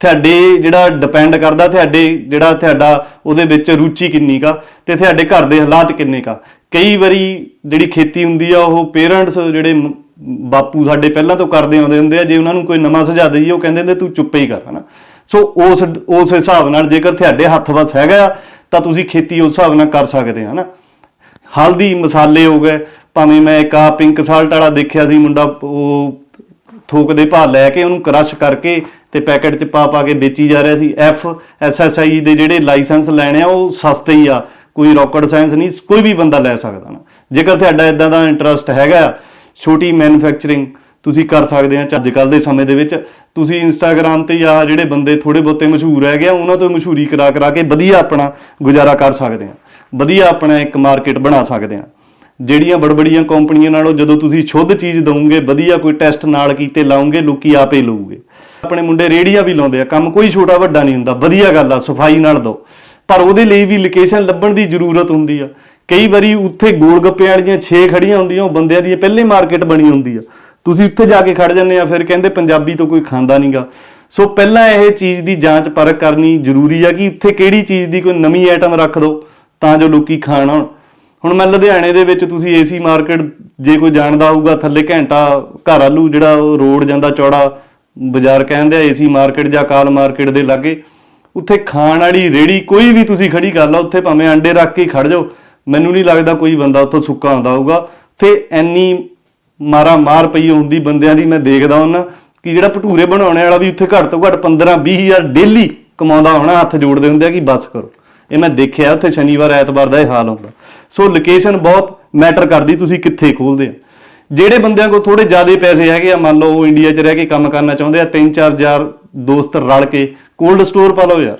ਤੁਹਾਡੇ ਜਿਹੜਾ ਡਿਪੈਂਡ ਕਰਦਾ ਤੁਹਾਡੇ ਜਿਹੜਾ ਤੁਹਾਡਾ ਉਹਦੇ ਵਿੱਚ ਰੁਚੀ ਕਿੰਨੀ ਕਾ ਤੇ ਤੁਹਾਡੇ ਘਰ ਦੇ ਹਾਲਾਤ ਕਿੰਨੇ ਕਾ ਕਈ ਵਾਰੀ ਜਿਹੜੀ ਖੇਤੀ ਹੁੰਦੀ ਆ ਉਹ ਪੇਰੈਂਟਸ ਜਿਹੜੇ ਮ- ਬਾਪੂ ਸਾਡੇ ਪਹਿਲਾਂ ਤੋਂ ਕਰਦੇ ਆਉਂਦੇ ਹੁੰਦੇ ਆ ਜੇ ਉਹਨਾਂ ਨੂੰ ਕੋਈ ਨਵਾਂ ਸੁਝਾਅ ਦੇਈਏ ਉਹ ਕਹਿੰਦੇ ਹੁੰਦੇ ਤੂੰ ਚੁੱਪੇ ਹੀ ਕਰ ਹਨਾ। ਸੋ ਉਸ ਉਸ ਹਿਸਾਬ ਨਾਲ ਜੇਕਰ ਤੁਹਾਡੇ ਹੱਥ ਵਸ ਹੈਗਾ ਆ, ਤਾਂ ਤੁਸੀਂ ਖੇਤੀ ਉਸ ਹਿਸਾਬ ਨਾਲ ਕਰ ਸਕਦੇ ਆ ਹਨਾ। ਹਲਦੀ ਮਸਾਲੇ ਹੋ ਗਏ ਭਾਵੇਂ ਮੈਂ ਇੱਕ ਆ ਪਿੰਕ ਸਾਲਟ ਵਾਲਾ ਦੇਖਿਆ ਸੀ ਮੁੰਡਾ ਉਹ ਥੋਕ ਦੇ ਭਾਅ ਲੈ ਕੇ ਉਹਨੂੰ ਕ੍ਰਸ਼ ਕਰਕੇ ਤੇ ਪੈਕਟ 'ਚ ਪਾ ਪਾ ਕੇ ਵੇਚੀ ਜਾ ਰਿਹਾ ਸੀ। ਐਫ ਐਸਐਸਆਈ ਦੇ ਜਿਹੜੇ ਲਾਇਸੈਂਸ ਲੈਣੇ ਆ ਉਹ ਸਸਤੇ ਹੀ ਆ। ਕੋਈ ਰੌਕਟ ਸਾਇੰਸ ਨਹੀਂ ਕੋਈ ਵੀ ਬੰਦਾ ਲੈ ਸਕਦਾ ਨਾ। ਜੇਕਰ ਤੁਹਾਡਾ ਇਦਾਂ ਦਾ ਇੰਟਰਸਟ ਹੈਗਾ ਆ, ਛੋਟੀ ਮੈਨੂਫੈਕਚਰਿੰਗ ਤੁਸੀਂ ਕਰ ਸਕਦੇ ਆ ਅੱਜ ਕੱਲ ਦੇ ਸਮੇਂ ਦੇ ਵਿੱਚ। ਤੁਸੀਂ ਇੰਸਟਾਗ੍ਰam ਤੇ ਜਾਂ ਜਿਹੜੇ ਬੰਦੇ ਥੋੜੇ ਬਹੁਤੇ ਮਸ਼ਹੂਰ ਹੈਗੇ ਆ ਉਹਨਾਂ ਤੋਂ ਮਸ਼ਹੂਰੀ ਕਰਾ ਕਰਾ ਕੇ ਵਧੀਆ ਆਪਣਾ ਗੁਜ਼ਾਰਾ ਕਰ ਸਕਦੇ ਆ। ਵਧੀਆ ਆਪਣਾ ਇੱਕ ਮਾਰਕੀਟ ਬਣਾ ਸਕਦੇ ਆ ਜਿਹੜੀਆਂ ਬੜਬੜੀਆਂ ਕੰਪਨੀਆਂ ਨਾਲੋਂ ਜਦੋਂ ਤੁਸੀਂ ਸ਼ੁੱਧ ਚੀਜ਼ ਦਵੋਗੇ, ਵਧੀਆ ਕੋਈ ਟੈਸਟ ਨਾਲ ਕੀਤੇ ਲਾਉਂਗੇ ਲੋਕੀ ਆਪੇ ਲਊਗੇ। ਆਪਣੇ ਮੁੰਡੇ ਰੇੜੀਆਂ ਵੀ ਲਾਉਂਦੇ ਆ, ਕੰਮ ਕੋਈ ਛੋਟਾ ਵੱਡਾ ਨਹੀਂ ਹੁੰਦਾ, ਵਧੀਆ ਗੱਲ ਆ, ਸਫ਼ਾਈ ਨਾਲ ਦੋ। ਪਰ ਉਹਦੇ ਲਈ ਵੀ ਲੋਕੇਸ਼ਨ ਲੱਭਣ ਦੀ ਜ਼ਰੂਰਤ ਹੁੰਦੀ ਆ। ਕਈ ਵਾਰੀ ਉੱਥੇ ਗੋਲ ਗੱਪੇ ਵਾਲੀਆਂ 6 ਖੜੀਆਂ ਹੁੰਦੀਆਂ, ਉਹ ਬੰਦਿਆਂ ਦੀ ਪਹਿਲੇ ਮਾਰਕੀਟ ਬਣੀ ਹੁੰਦੀ ਆ। ਤੁਸੀਂ ਉੱਥੇ ਜਾ ਕੇ ਖੜ ਜਾਂਦੇ ਆ, ਫਿਰ ਕਹਿੰਦੇ ਪੰਜਾਬੀ ਤੋਂ ਕੋਈ ਖਾਂਦਾ ਨਹੀਂਗਾ ਸੋ ਪਹਿਲਾਂ ਇਹ ਚੀਜ਼ ਦੀ ਜਾਂਚ ਪਰਖ ਕਰਨੀ ਜ਼ਰੂਰੀ ਆ ਕਿ ਉੱਥੇ ਕਿਹੜੀ ਚੀਜ਼ ਦੀ ਕੋਈ ਨਵੀਂ ਆਈਟਮ ਰੱਖ ਦਿਓ ਤਾਂ ਜੋ ਲੋਕੀ ਖਾਣ ਆਉਣ। ਹੁਣ ਮੈਂ ਲੁਧਿਆਣੇ ਦੇ ਵਿੱਚ ਤੁਸੀਂ ਏਸੀ ਮਾਰਕੀਟ ਜੇ ਕੋਈ ਜਾਣਦਾ ਹੋਊਗਾ, ਥੱਲੇ ਘੰਟਾ ਘਰ ਆਲੂ ਜਿਹੜਾ ਉਹ ਰੋਡ ਜਾਂਦਾ ਚੌੜਾ, ਬਾਜ਼ਾਰ ਕਹਿੰਦੇ ਆ ਏਸੀ ਮਾਰਕੀਟ ਜਾਂ ਕਾਲ ਮਾਰਕੀਟ ਦੇ ਲਾਗੇ, ਉੱਥੇ ਖਾਣ ਵਾਲੀ ਰੇੜੀ ਕੋਈ ਵੀ ਤੁਸੀਂ ਖੜੀ ਕਰ ਲਓ, ਉੱਥੇ ਭਾਵੇਂ ਅੰਡੇ ਰੱਖ ਕੇ ਹੀ ਖੜ ਜਾਓ, ਮੈਨੂੰ ਨਹੀਂ ਲੱਗਦਾ ਕੋਈ ਬੰਦਾ ਉੱਥੋਂ ਸੁੱਕਾ ਆਉਂਦਾ ਹੋਊਗਾ। ਉੱਥੇ ਐਨੀ ਮਾਰਾ ਮਾਰ ਪਈ ਹੁੰਦੀ ਬੰਦਿਆਂ ਦੀ, ਮੈਂ ਦੇਖਦਾ ਹੁੰਦਾ ਕਿ ਜਿਹੜਾ ਭਟੂਰੇ ਬਣਾਉਣੇ ਵਾਲਾ ਵੀ ਉੱਥੇ ਘੱਟ ਤੋਂ ਘੱਟ 15 20 ਹਜ਼ਾਰ ਡੇਲੀ ਕਮਾਉਂਦਾ ਹੋਣਾ, ਹੱਥ ਜੋੜਦੇ ਹੁੰਦੇ ਆ ਕਿ ਬਸ ਕਰੋ। ਇਹ ਮੈਂ ਦੇਖਿਆ ਉੱਥੇ ਸ਼ਨੀਵਾਰ, ਐਤਵਾਰ ਦਾ ਇਹ ਹਾਲ ਹੁੰਦਾ। ਸੋ ਲੋਕੇਸ਼ਨ ਬਹੁਤ ਮੈਟਰ ਕਰਦੀ, ਤੁਸੀਂ ਕਿੱਥੇ ਖੋਲਦੇ ਆ। ਜਿਹੜੇ ਬੰਦਿਆਂ ਕੋਲ ਥੋੜੇ ਜ਼ਿਆਦਾ ਪੈਸੇ ਹੈਗੇ ਆ, ਮੰਨ ਲਓ ਉਹ ਇੰਡੀਆ 'ਚ ਰਹਿ ਕੇ ਕੰਮ ਕਰਨਾ ਚਾਹੁੰਦੇ ਆ 3-4000 ਦੋਸਤ ਰਲ ਕੇ ਕੋਲਡ ਸਟੋਰ ਪਾ ਲਓ ਯਾਰ।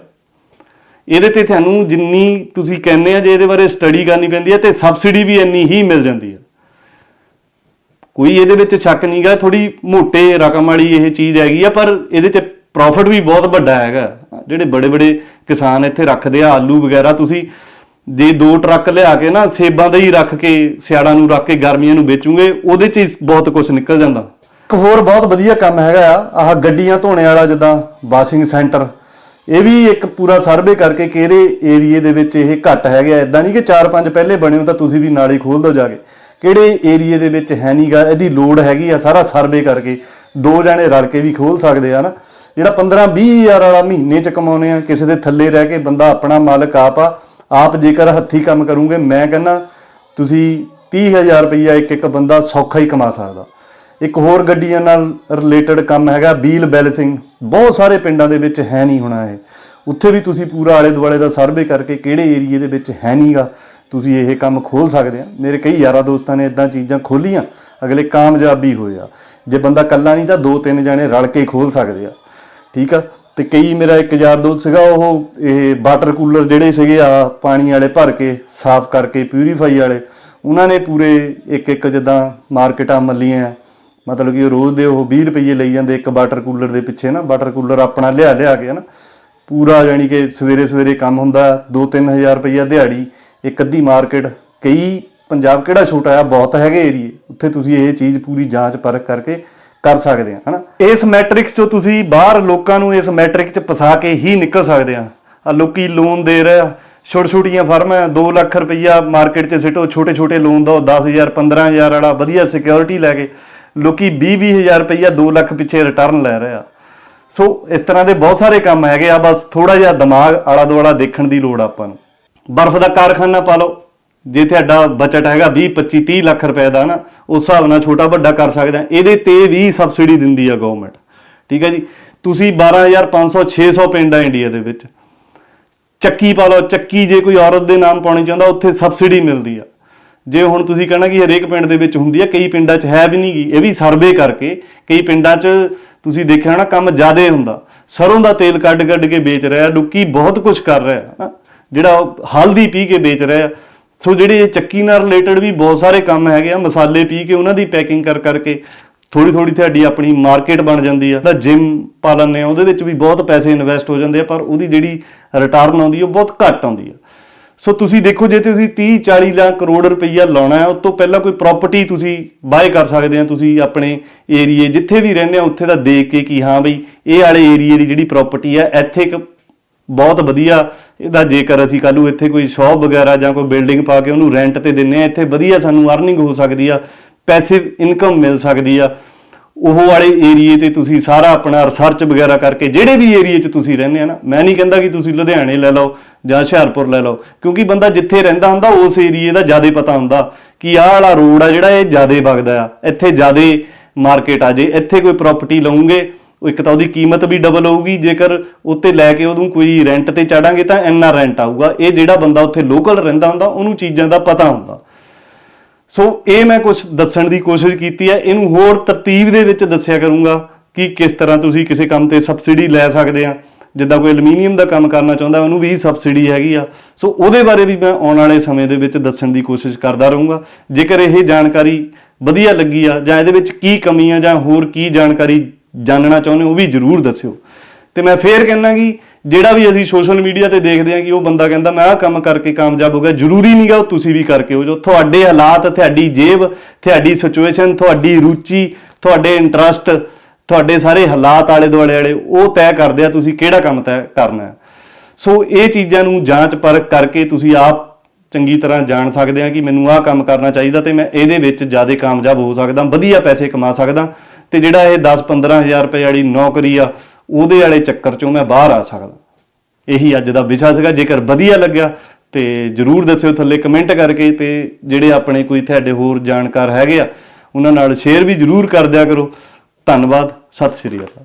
ਇਹਦੇ ਤੇ ਤੁਹਾਨੂੰ ਜਿੰਨੀ ਤੁਸੀਂ ਕਹਿੰਦੇ ਆ, ਜੇ ਇਹਦੇ ਬਾਰੇ ਸਟੱਡੀ ਕਰਨੀ ਪੈਂਦੀ ਹੈ ਤੇ ਸਬਸਿਡੀ ਵੀ ਇੰਨੀ ਹੀ ਮਿਲ ਜਾਂਦੀ ਹੈ ਕੋਈ ਇਹਦੇ ਵਿੱਚ ਸ਼ੱਕ ਨਹੀਂਗਾ ਥੋੜੀ ਮੋਟੇ ਰਕਮ ਵਾਲੀ ਇਹ ਚੀਜ਼ ਹੈਗੀ ਆ, ਪਰ ਇਹਦੇ ਚ ਪ੍ਰੋਫਿਟ ਵੀ ਬਹੁਤ ਵੱਡਾ ਹੈਗਾ। ਜਿਹੜੇ ਬੜੇ ਬੜੇ ਕਿਸਾਨ ਇੱਥੇ ਰੱਖਦੇ ਆ, ਆਲੂ ਵਗੈਰਾ, ਤੁਸੀਂ ਜੇ ਦੋ ਟਰੱਕ ਲਿਆ ਕੇ ਨਾ ਸੇਬਾਂ ਦੇ ਹੀ ਰੱਖ ਕੇ ਸਿਆੜਾਂ ਨੂੰ ਰੱਖ ਕੇ, ਗਰਮੀਆਂ ਨੂੰ ਵੇਚੂਗੇ, ਉਹਦੇ ਚ ਹੀ ਬਹੁਤ ਕੁਝ ਨਿਕਲ ਜਾਂਦਾ। ਇੱਕ ਹੋਰ ਬਹੁਤ ਵਧੀਆ ਕੰਮ ਹੈਗਾ ਆ, ਆਹ ਗੱਡੀਆਂ ਧੋਣੇ ਵਾਲਾ ਜਿੱਦਾਂ ਵਾਸ਼ਿੰਗ ਸੈਂਟਰ ਇਹ ਵੀ ਇੱਕ ਪੂਰਾ ਸਰਵੇ ਕਰਕੇ ਕਿਹੜੇ ਏਰੀਏ ਦੇ ਵਿੱਚ ਇਹ ਘੱਟ ਹੈਗਾ ਆ। ਇਦਾਂ ਨਹੀਂ ਕਿ 4-5 ਪਹਿਲੇ ਬਣੇ ਹੋ ਤਾਂ ਤੁਸੀਂ ਵੀ ਨਾਲ ਹੀ ਖੋਲ ਦਿਓ ਜਾ ਕੇ। ਕਿਹੜੇ ਏਰੀਏ ਦੇ ਵਿੱਚ ਹੈ ਨਹੀਂਗਾ ਇਹਦੀ ਲੋੜ ਹੈਗੀ ਆ ਸਾਰਾ ਸਰਵੇ ਕਰਕੇ। ਦੋ ਜਣੇ ਰਲ ਕੇ ਵੀ ਖੋਲ ਸਕਦੇ ਆ ਨਾ। ਜਿਹੜਾ 15-20 ਹਜ਼ਾਰ ਵਾਲਾ ਮਹੀਨੇ ਚ ਕਮਾਉਨੇ ਆ, ਕਿਸੇ ਦੇ ਥੱਲੇ ਰਹਿ ਕੇ ਬੰਦਾ ਆਪਣਾ ਮਾਲਕ ਆਪ ਆ, ਆਪ ਜੇਕਰ ਹੱਥੀ ਕੰਮ ਕਰੋਗੇ, ਮੈਂ ਕਹਿੰਦਾ ਤੁਸੀਂ 30000 ਰੁਪਈਆ ਇੱਕ ਇੱਕ ਬੰਦਾ ਸੌਖਾ ਹੀ ਕਮਾ ਸਕਦਾ। ਇੱਕ ਹੋਰ ਗੱਡੀਆਂ ਨਾਲ ਰਿਲੇਟਡ ਕੰਮ ਹੈਗਾ ਵੀਲ ਬੈਲੈਂਸਿੰਗ। ਬਹੁਤ ਸਾਰੇ ਪਿੰਡਾਂ ਦੇ ਵਿੱਚ ਹੈ ਨਹੀਂ ਹੋਣਾ ਇਹ। ਉੱਥੇ ਵੀ ਤੁਸੀਂ ਪੂਰਾ ਆਲੇ ਦੁਆਲੇ ਦਾ ਸਰਵੇ ਕਰਕੇ ਕਿਹੜੇ ਏਰੀਏ ਦੇ ਵਿੱਚ ਹੈ ਨਹੀਂਗਾ, ਤੁਸੀਂ ਇਹ ਕੰਮ ਖੋਲ ਸਕਦੇ ਆ। ਮੇਰੇ ਕਈ ਯਾਰਾਂ ਦੋਸਤਾਂ ਨੇ ਇਦਾਂ ਚੀਜ਼ਾਂ ਖੋਲੀਆਂ, ਅਗਲੇ ਕਾਮਯਾਬੀ ਹੋਏ ਆ। ਜੇ ਬੰਦਾ ਕੱਲਾ ਨਹੀਂ ਤਾਂ ਦੋ ਤਿੰਨ ਜਣੇ ਰਲ ਕੇ ਖੋਲ ਸਕਦੇ ਆ। ਠੀਕ ਆ? ਤੇ ਕਈ ਮੇਰਾ ਇੱਕ ਯਾਰ ਦੋਸਤ ਸੀਗਾ, ਉਹ ਇਹ ਵਾਟਰ ਕੂਲਰ ਜਿਹੜੇ ਸੀਗੇ ਆ ਪਾਣੀ ਵਾਲੇ ਭਰ ਕੇ, ਸਾਫ਼ ਕਰਕੇ ਪਿਊਰੀਫਾਈ ਵਾਲੇ, ਉਹਨਾਂ ਨੇ ਪੂਰੇ ਇੱਕ ਇੱਕ ਜਿੱਦਾਂ ਮਾਰਕੀਟਾਂ ਮੱਲੀਆਂ ਮਤਲਬ ਕਿ ਰੋਜ਼ ਦੇ ਉਹ 20 ਰੁਪਏ ਲਈ ਜਾਂਦੇ ਇੱਕ ਵਾਟਰ ਕੂਲਰ ਦੇ ਪਿੱਛੇ ਨਾ, ਵਾਟਰ ਕੂਲਰ ਆਪਣਾ ਲਿਆ ਲਿਆ ਕੇ ਨਾ ਪੂਰਾ ਜਾਨੀ ਕਿ ਸਵੇਰੇ ਸਵੇਰੇ ਕੰਮ ਹੁੰਦਾ 2-3000 ਰੁਪਈਆ ਦਿਹਾੜੀ, ਇੱਕ ਅੱਧੀ ਮਾਰਕੀਟ। ਕਈ ਪੰਜਾਬ ਕਿਹੜਾ ਛੋਟਾ ਆ, ਬਹੁਤ ਹੈਗੇ ਏਰੀਏ, ਉੱਥੇ ਤੁਸੀਂ ਇਹ ਚੀਜ਼ ਪੂਰੀ ਜਾਂਚ ਪਰਖ ਕਰਕੇ ਕਰ ਸਕਦੇ ਆ, ਹਨਾ? ਇਸ ਮੈਟ੍ਰਿਕਸ ਚੋਂ ਤੁਸੀਂ ਬਾਹਰ ਲੋਕਾਂ ਨੂੰ ਇਸ ਮੈਟ੍ਰਿਕ ਚ ਫਸਾ ਕੇ ਹੀ ਨਿਕਲ ਸਕਦੇ ਆ। ਆ ਲੋਕੀ ਲੋਨ ਦੇ ਰਹੇ ਆ ਛੋਟੀ ਛੋਟੀਆਂ ਫਰਮਾਂ 2 ਲੱਖ ਰੁਪਈਆ ਮਾਰਕੀਟ 'ਚ ਸਿੱਟੋ ਛੋਟੇ ਛੋਟੇ ਲੋਨ ਦੋ 10000 15000 ਵਾਲਾ ਵਧੀਆ ਸਿਕਿਉਰਿਟੀ ਲੈ ਕੇ ਲੋਕੀ 20 20000 ਰੁਪਈਆ 2 ਲੱਖ ਪਿੱਛੇ ਰਿਟਰਨ ਲੈ ਰਹੇ ਆ। ਸੋ ਇਸ ਤਰ੍ਹਾਂ ਦੇ ਬਹੁਤ ਸਾਰੇ ਕੰਮ ਹੈਗੇ ਆ, ਬਸ ਥੋੜਾ ਜਿਹਾ ਦਿਮਾਗ ਆਲਾ ਦੁਆਲਾ ਦੇਖਣ ਦੀ ਲੋੜ ਆਪਾਂ ਨੂੰ। ਬਰਫ਼ ਦਾ ਕਾਰਖਾਨਾ ਪਾ ਲਓ। ਜੇ ਤੁਹਾਡਾ ਬਜਟ ਹੈਗਾ 20 25 30 ਲੱਖ ਰੁਪਏ ਦਾ ਨਾ, ਉਸ ਹਿਸਾਬ ਨਾਲ ਛੋਟਾ ਵੱਡਾ ਕਰ ਸਕਦੇ ਆ। ਇਹਦੇ ਤੇ ਵੀ ਸਬਸਿਡੀ ਦਿੰਦੀ ਆ ਗਵਰਨਮੈਂਟ ਠੀਕ ਹੈ ਜੀ? ਤੁਸੀਂ 12500 600 ਪਿੰਡ ਆ ਇੰਡੀਆ ਦੇ ਵਿੱਚ, ਚੱਕੀ ਪਾ ਲਓ, ਚੱਕੀ ਜੇ ਕੋਈ ਔਰਤ ਦੇ ਨਾਮ ਪਾਉਣੀ ਚਾਹੁੰਦਾ, ਉੱਥੇ ਸਬਸਿਡੀ ਮਿਲਦੀ ਆ। ਜੇ ਹੁਣ ਤੁਸੀਂ ਕਹਿਣਾ ਕਿ ਹਰੇਕ ਪਿੰਡ ਦੇ ਵਿੱਚ ਹੁੰਦੀ ਆ, ਕਈ ਪਿੰਡਾਂ 'ਚ ਹੈ ਵੀ ਨਹੀਂਗੀ ਇਹ ਵੀ ਸਰਵੇ ਕਰਕੇ, ਕਈ ਪਿੰਡਾਂ 'ਚ ਤੁਸੀਂ ਦੇਖਿਆ ਹੋਣਾ ਕੰਮ ਜ਼ਿਆਦੇ ਹੁੰਦਾ। ਸਰੋਂ ਦਾ ਤੇਲ ਕੱਢ ਕੱਢ ਕੇ ਵੇਚ ਰਿਹਾ ਲੋਕੀ ਬਹੁਤ ਕੁਝ ਕਰ ਰਿਹਾ, ਹਨਾ? ਜਿਹੜਾ ਹਲਦੀ ਪੀ ਕੇ ਵੇਚ ਰਿਹਾ ਸੋ ਜਿਹੜੇ ਇਹ ਚੱਕੀ ਨਾਲ ਰਿਲੇਟਡ ਵੀ ਬਹੁਤ ਸਾਰੇ ਕੰਮ ਹੈਗੇ ਆ, ਮਸਾਲੇ ਪੀ ਕੇ ਉਹਨਾਂ ਦੀ ਪੈਕਿੰਗ ਕਰ ਕਰਕੇ ਥੋੜੀ ਥੋੜੀ ਤੁਹਾਡੀ ਆਪਣੀ ਮਾਰਕੀਟ ਬਣ ਜਾਂਦੀ ਆ। ਤਾਂ ਜਿਮ ਪਾ ਲੈਂਦੇ ਆ, ਉਹਦੇ ਵਿੱਚ ਵੀ ਬਹੁਤ ਪੈਸੇ ਇਨਵੈਸਟ ਹੋ ਜਾਂਦੇ ਆ, ਪਰ ਉਹਦੀ ਜਿਹੜੀ ਰਿਟਰਨ ਆਉਂਦੀ ਉਹ ਬਹੁਤ ਘੱਟ ਆਉਂਦੀ ਆ। ਸੋ ਤੁਸੀਂ ਦੇਖੋ, ਜੇ ਤੁਸੀਂ 30 40 ਲੱਖ ਕਰੋੜ ਰੁਪਈਆ ਲਾਉਣਾ ਹੈ, ਉਸ ਤੋਂ ਪਹਿਲਾਂ ਕੋਈ ਪ੍ਰਾਪਰਟੀ ਤੁਸੀਂ ਬਾਏ ਕਰ ਸਕਦੇ ਆ, ਤੁਸੀਂ ਆਪਣੇ ਏਰੀਏ ਜਿੱਥੇ ਵੀ ਰਹਿੰਦੇ ਆ, ਉੱਥੇ ਦਾ ਦੇਖ ਕੇ ਕਿ, ਹਾਂ ਬਈ, ਇਹ ਵਾਲੇ ਏਰੀਏ ਦੀ ਜਿਹੜੀ ਪ੍ਰਾਪਰਟੀ ਆ, ਇੱਥੇ ਇੱਕ ਬਹੁਤ ਵਧੀਆ ਇਹਦਾ ਜੇਕਰ ਅਸੀਂ ਕੱਲ੍ਹ ਨੂੰ ਇੱਥੇ ਕੋਈ ਸ਼ਾਪ ਵਗੈਰਾ ਜਾਂ ਕੋਈ ਬਿਲਡਿੰਗ ਪਾ ਕੇ ਉਹਨੂੰ ਰੈਂਟ ਤੇ ਦਿੰਨੇ ਆ ਇੱਥੇ ਵਧੀਆ ਸਾਨੂੰ ਅਰਨਿੰਗ ਹੋ ਸਕਦੀ ਆ ਪੈਸਿਵ ਇਨਕਮ ਮਿਲ ਸਕਦੀ ਆ। ਉਹ ਵਾਲੇ ਏਰੀਏ ਤੇ ਤੁਸੀਂ ਸਾਰਾ ਆਪਣਾ ਰਿਸਰਚ ਵਗੈਰਾ ਕਰਕੇ ਜਿਹੜੇ ਵੀ ਏਰੀਏ 'ਚ ਤੁਸੀਂ ਰਹਿੰਦੇ ਆ ਨਾ, ਮੈਂ ਨਹੀਂ ਕਹਿੰਦਾ ਕਿ ਤੁਸੀਂ ਲੁਧਿਆਣੇ ਲੈ ਲਓ ਜਾਂ ਹੁਸ਼ਿਆਰਪੁਰ ਲੈ ਲਓ, ਕਿਉਂਕਿ ਬੰਦਾ ਜਿੱਥੇ ਰਹਿੰਦਾ ਹੁੰਦਾ ਉਸ ਏਰੀਏ ਦਾ ਜ਼ਿਆਦਾ ਪਤਾ ਹੁੰਦਾ ਕਿ ਆਹ ਵਾਲਾ ਰੋਡ ਆ ਜਿਹੜਾ ਇਹ ਜ਼ਿਆਦਾ ਵਗਦਾ ਆ, ਇੱਥੇ ਜ਼ਿਆਦਾ ਮਾਰਕੀਟ ਆ, ਜੇ ਇੱਥੇ ਕੋਈ ਪ੍ਰਾਪਰਟੀ ਲਓਗੇ ਉਹ ਇੱਕ ਤਾਂ ਉਹਦੀ ਕੀਮਤ ਵੀ ਡਬਲ ਹੋਊਗੀ, ਜੇਕਰ ਉੱਤੇ ਲੈ ਕੇ ਉਹਨੂੰ ਕੋਈ ਰੈਂਟ ਤੇ ਚਾੜਾਂਗੇ ਤਾਂ ਇੰਨਾ ਰੈਂਟ ਆਊਗਾ। ਇਹ ਜਿਹੜਾ ਬੰਦਾ ਉੱਥੇ ਲੋਕਲ ਰਹਿੰਦਾ ਹੁੰਦਾ, ਉਹਨੂੰ ਚੀਜ਼ਾਂ ਦਾ ਪਤਾ ਹੁੰਦਾ। ਸੋ ਇਹ ਮੈਂ ਕੁਝ ਦੱਸਣ ਦੀ ਕੋਸ਼ਿਸ਼ ਕੀਤੀ ਹੈ। ਇਹਨੂੰ ਹੋਰ ਤਰਤੀਬ ਦੇ ਵਿੱਚ ਦੱਸਿਆ ਕਰੂੰਗਾ ਕਿ ਕਿਸ ਤਰ੍ਹਾਂ ਤੁਸੀਂ ਕਿਸੇ ਕੰਮ ਤੇ ਸਬਸਿਡੀ ਲੈ ਸਕਦੇ ਆ। ਜਿੱਦਾਂ ਕੋਈ ਐਲੂਮੀਨੀਅਮ ਦਾ ਕੰਮ ਕਰਨਾ ਚਾਹੁੰਦਾ, ਉਹਨੂੰ ਵੀ ਸਬਸਿਡੀ ਹੈਗੀ ਆ। ਸੋ ਉਹਦੇ ਬਾਰੇ ਵੀ ਮੈਂ ਆਉਣ ਵਾਲੇ ਸਮੇਂ ਦੇ ਵਿੱਚ ਦੱਸਣ ਦੀ ਕੋਸ਼ਿਸ਼ ਕਰਦਾ ਰਹੂੰਗਾ। ਜੇਕਰ ਇਹ ਜਾਣਕਾਰੀ ਵਧੀਆ ਲੱਗੀ ਆ, ਜਾਂ ਇਹਦੇ ਵਿੱਚ ਕੀ ਕਮੀ ਆ, ਜਾਂ ਹੋਰ ਕੀ ਜਾਣਕਾਰੀ ਜਾਣਨਾ ਚਾਹੁੰਦੇ ਹੋ, ਉਹ ਵੀ ਜਰੂਰ ਦੱਸਿਓ। ਤੇ ਮੈਂ ਫੇਰ ਕਹਿੰਦਾ ਕਿ ਜਿਹੜਾ ਵੀ ਅਸੀਂ ਸੋਸ਼ਲ ਮੀਡੀਆ ਤੇ ਦੇਖਦੇ ਹਾਂ ਕਿ ਉਹ ਬੰਦਾ ਕਹਿੰਦਾ, ਮੈਂ ਆਹ ਕੰਮ ਕਰਕੇ ਕਾਮਯਾਬ ਹੋ ਗਿਆ, ਜ਼ਰੂਰੀ ਨਹੀਂਗਾ ਉਹ ਤੁਸੀਂ ਵੀ ਕਰਕੇ ਹੋ ਜੋ ਤੁਹਾਡੇ ਹਾਲਾਤ, ਤੁਹਾਡੀ ਜੇਬ, ਤੁਹਾਡੀ ਸਿਚੁਏਸ਼ਨ ਤੁਹਾਡੀ ਰੁਚੀ, ਤੁਹਾਡੇ ਇੰਟਰਸਟ ਤੁਹਾਡੇ ਸਾਰੇ ਹਾਲਾਤ ਆਲੇ ਦੁਆਲੇ ਵਾਲੇ, ਉਹ ਤੈਅ ਕਰਦੇ ਆ ਤੁਸੀਂ ਕਿਹੜਾ ਕੰਮ ਤੈਅ ਕਰਨਾ ਹੈ। ਸੋ ਇਹ ਚੀਜ਼ਾਂ ਨੂੰ ਜਾਂਚ ਪਰਖ ਕਰਕੇ ਤੁਸੀਂ ਆਪ ਚੰਗੀ ਤਰ੍ਹਾਂ ਜਾਣ ਸਕਦੇ ਆ ਕਿ ਮੈਨੂੰ ਆਹ ਕੰਮ ਕਰਨਾ ਚਾਹੀਦਾ ਤੇ ਮੈਂ ਇਹਦੇ ਵਿੱਚ ਜ਼ਿਆਦਾ ਕਾਮਯਾਬ ਹੋ ਸਕਦਾ, ਵਧੀਆ ਪੈਸੇ ਕਮਾ ਸਕਦਾ। ਤੇ ਜਿਹੜਾ ਇਹ 10-15000 ਰੁਪਏ ਵਾਲੀ ਨੌਕਰੀ ਆ, ਉਹਦੇ ਵਾਲੇ ਚੱਕਰ ਚੋਂ ਮੈਂ ਬਾਹਰ ਆ ਸਕਦਾ। ਇਹੀ ਅੱਜ ਦਾ ਵਿਸ਼ਾ ਸੀਗਾ, ਜੇਕਰ ਵਧੀਆ ਲੱਗਿਆ ਤੇ ਜਰੂਰ ਦੱਸਿਓ ਥੱਲੇ ਕਮੈਂਟ ਕਰਕੇ ਤੇ ਜਿਹੜੇ ਆਪਣੇ ਕੋਈ ਤੁਹਾਡੇ ਹੋਰ ਜਾਣਕਾਰ ਹੈਗੇ ਆ, ਉਹਨਾਂ ਨਾਲ ਸ਼ੇਅਰ ਵੀ ਜਰੂਰ ਕਰ ਦਿਆ ਕਰੋ। ਧੰਨਵਾਦ, ਸਤਿ ਸ਼੍ਰੀ ਅਕਾਲ।